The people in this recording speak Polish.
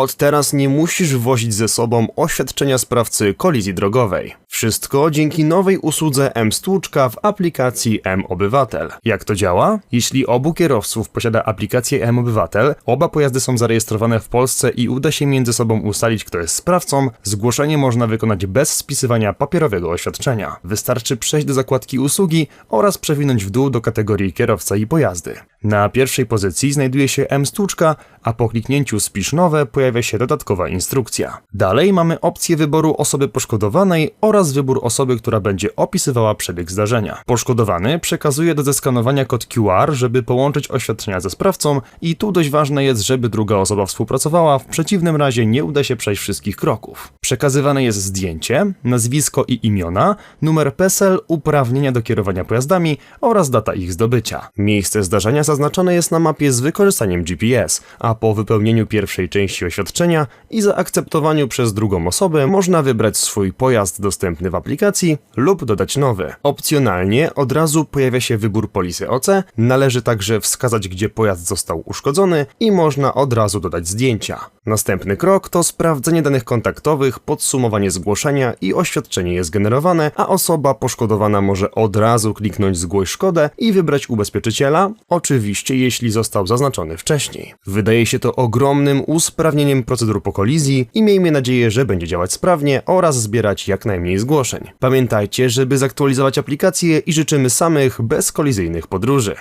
Od teraz nie musisz wozić ze sobą oświadczenia sprawcy kolizji drogowej. Wszystko dzięki nowej usłudze M-Stłuczka w aplikacji M-Obywatel. Jak to działa? Jeśli obu kierowców posiada aplikację M-Obywatel, oba pojazdy są zarejestrowane w Polsce i uda się między sobą ustalić, kto jest sprawcą, zgłoszenie można wykonać bez spisywania papierowego oświadczenia. Wystarczy przejść do zakładki usługi oraz przewinąć w dół do kategorii kierowca i pojazdy. Na pierwszej pozycji znajduje się M-Stłuczka, a po kliknięciu Spisz nowe pojawia się dodatkowa instrukcja. Dalej mamy opcję wyboru osoby poszkodowanej oraz wybór osoby, która będzie opisywała przebieg zdarzenia. Poszkodowany przekazuje do zeskanowania kod QR, żeby połączyć oświadczenia ze sprawcą i tu dość ważne jest, żeby druga osoba współpracowała, w przeciwnym razie nie uda się przejść wszystkich kroków. Przekazywane jest zdjęcie, nazwisko i imiona, numer PESEL, uprawnienia do kierowania pojazdami oraz data ich zdobycia. Miejsce zdarzenia zaznaczone jest na mapie z wykorzystaniem GPS, a po wypełnieniu pierwszej części oświadczenia i zaakceptowaniu przez drugą osobę można wybrać swój pojazd dostępny w aplikacji lub dodać nowy. Opcjonalnie od razu pojawia się wybór polisy OC, należy także wskazać gdzie pojazd został uszkodzony i można od razu dodać zdjęcia. Następny krok to sprawdzenie danych kontaktowych, podsumowanie zgłoszenia i oświadczenie jest generowane, a osoba poszkodowana może od razu kliknąć zgłoś szkodę i wybrać ubezpieczyciela, oczywiście jeśli został zaznaczony wcześniej. Wydaje się to ogromnym usprawnieniem procedur po kolizji i miejmy nadzieję, że będzie działać sprawnie oraz zbierać jak najmniej zgłoszeń. Pamiętajcie, żeby zaktualizować aplikację i życzymy samych bezkolizyjnych podróży.